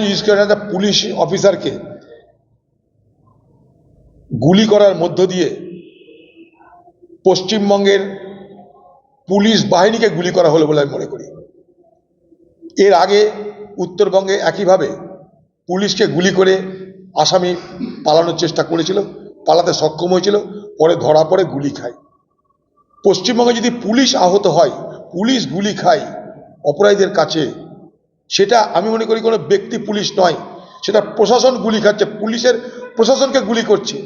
Use করে একটা police অফিসারকে গুলি করার মধ্য দিয়ে পশ্চিমবঙ্গের পুলিশ বাহিনীকে গুলি করা হলো বলে আমি মনে করি। এর আগে উত্তরবঙ্গে একইভাবে পুলিশকে গুলি করে আসামি পালানোর চেষ্টা করেছিল, পালাতে সক্ষম হয়েছিল, পরে ধরা পড়ে গুলি খায়। পশ্চিমবঙ্গে যদি পুলিশ আহত হয় পুলিশ গুলি খায়, অপরাধীদের কাছে সেটা আমি মনে করি কোনো ব্যক্তি পুলিশ নয়। সেটা প্রশাসন গুলি খাচ্ছে, পুলিশের প্রশাসনকে গুলি করছে।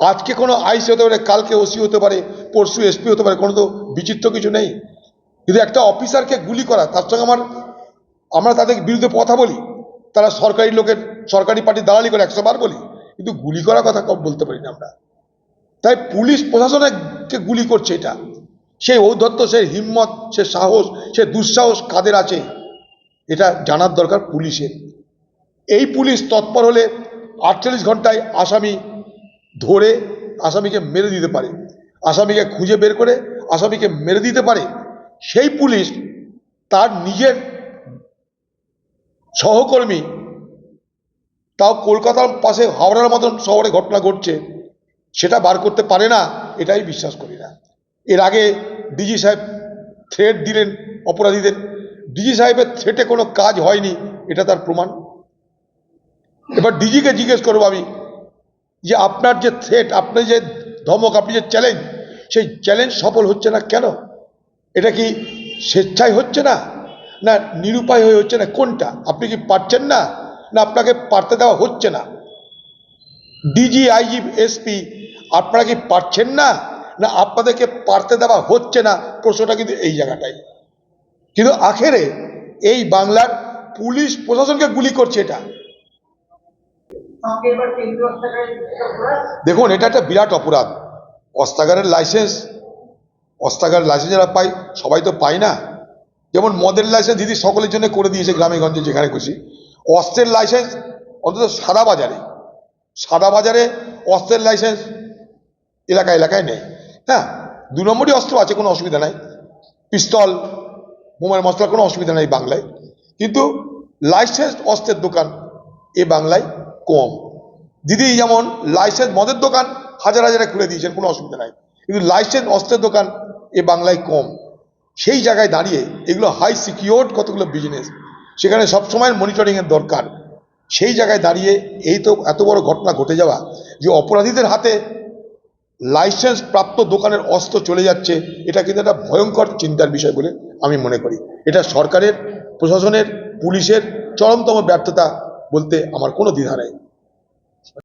আজকে কোনো আইসি হতে পারে, কালকে ওসি হতে পারে, পরশু এসপি হতে পারে, কোনো তো বিচিত্র কিছু নেই। কিন্তু একটা অফিসারকে গুলি করা, তার সঙ্গে আমার, আমরা তাদের বিরুদ্ধে কথা বলি, তারা সরকারি লোকের, সরকারি পার্টির দালালি করে একশো বার বলি, কিন্তু গুলি করার কথা কম বলতে পারি না আমরা। তাই পুলিশ প্রশাসনকে গুলি করছে এটা। সেই ঔদ্ধত্য সে হিম্মত, সে সাহস, সে দুঃসাহস কাদের আছে? এটা জানার দরকার পুলিশের। এই পুলিশ তৎপর হলে আটচল্লিশ ঘন্টায় আসামি ধরে আসামিকে মেরে দিতে পারে, আসামিকে খুঁজে বের করে আসামিকে মেরে দিতে পারে। সেই পুলিশ তার নিজের সহকর্মী তাও কলকাতার পাশে হাওড়ার মতন শহরে ঘটনা ঘটছে, সেটা বার করতে পারে না, এটাই বিশ্বাস করি না। এর আগে ডিজি সাহেব থ্রেট দিলেন অপরাধীদের ডিজি সাহেবের থ্রেটে কোনো কাজ হয়নি, এটা তার প্রমাণ। এবার ডিজিকে জিজ্ঞেস করব আমি, যে আপনার যে থ্রেট আপনার যে ধমক, আপনি যে চ্যালেঞ্জ সেই চ্যালেঞ্জ সফল হচ্ছে না কেন? এটা কি স্বেচ্ছায় হচ্ছে না? না নিরুপায় হয়ে হচ্ছে না? কোনটা? আপনি কি পারছেন না? না আপনাকে পারতে দেওয়া হচ্ছে না? ডিজি আইজি এসপি আপনারা কি পারছেন না? না আপনাদেরকে পারতে দেওয়া হচ্ছে না? প্রশ্নটা কিন্তু এই জায়গাটাই। কিন্তু আখেরে এই বাংলার পুলিশ প্রশাসনকে গুলি করছে এটা। দেখুন এটা একটা বিরাট অপরাধ। অস্ত্রাগারের লাইসেন্স অস্ত্রাগারের লাইসেন্স যারা পাই সবাই তো পায় না। যেমন মদের লাইসেন্স দিদি সকলের জন্য করে দিয়েছে গ্রামে গঞ্জে যেখানে খুশি। অস্ত্রের লাইসেন্স অন্তত সাদা বাজারে সাদা বাজারে অস্ত্রের লাইসেন্স এলাকা এলাকায় নেই। হ্যাঁ দু নম্বরই অস্ত্র আছে কোনো অসুবিধা নাই। পিস্তল বোমার মশলার কোনো অসুবিধা নেই বাংলায়। কিন্তু লাইসেন্স অস্ত্রের দোকান এ বাংলায় কম। দিদি, যেমন লাইসেন্স মদের দোকান হাজার হাজারে খুলে দিয়েছেন, কোনো অসুবিধা নাই। কিন্তু লাইসেন্স অস্ত্রের দোকান এ বাংলায় কম। সেই জায়গায় দাঁড়িয়ে এগুলো হাই সিকিউরড কতগুলো বিজনেস সেখানে সবসময় মনিটরিংয়ের দরকার। সেই জায়গায় দাঁড়িয়ে এই তো এত বড় ঘটনা ঘটে যাওয়া যে অপরাধীদের হাতে লাইসেন্স প্রাপ্ত দোকানের অস্ত্র চলে যাচ্ছে, এটা কিন্তু একটা ভয়ঙ্কর চিন্তার বিষয় বলে আমি মনে করি। এটা সরকারের, প্রশাসনের, পুলিশের চরমতম ব্যর্থতা বলতে আমার কোনো দ্বিধা নেই।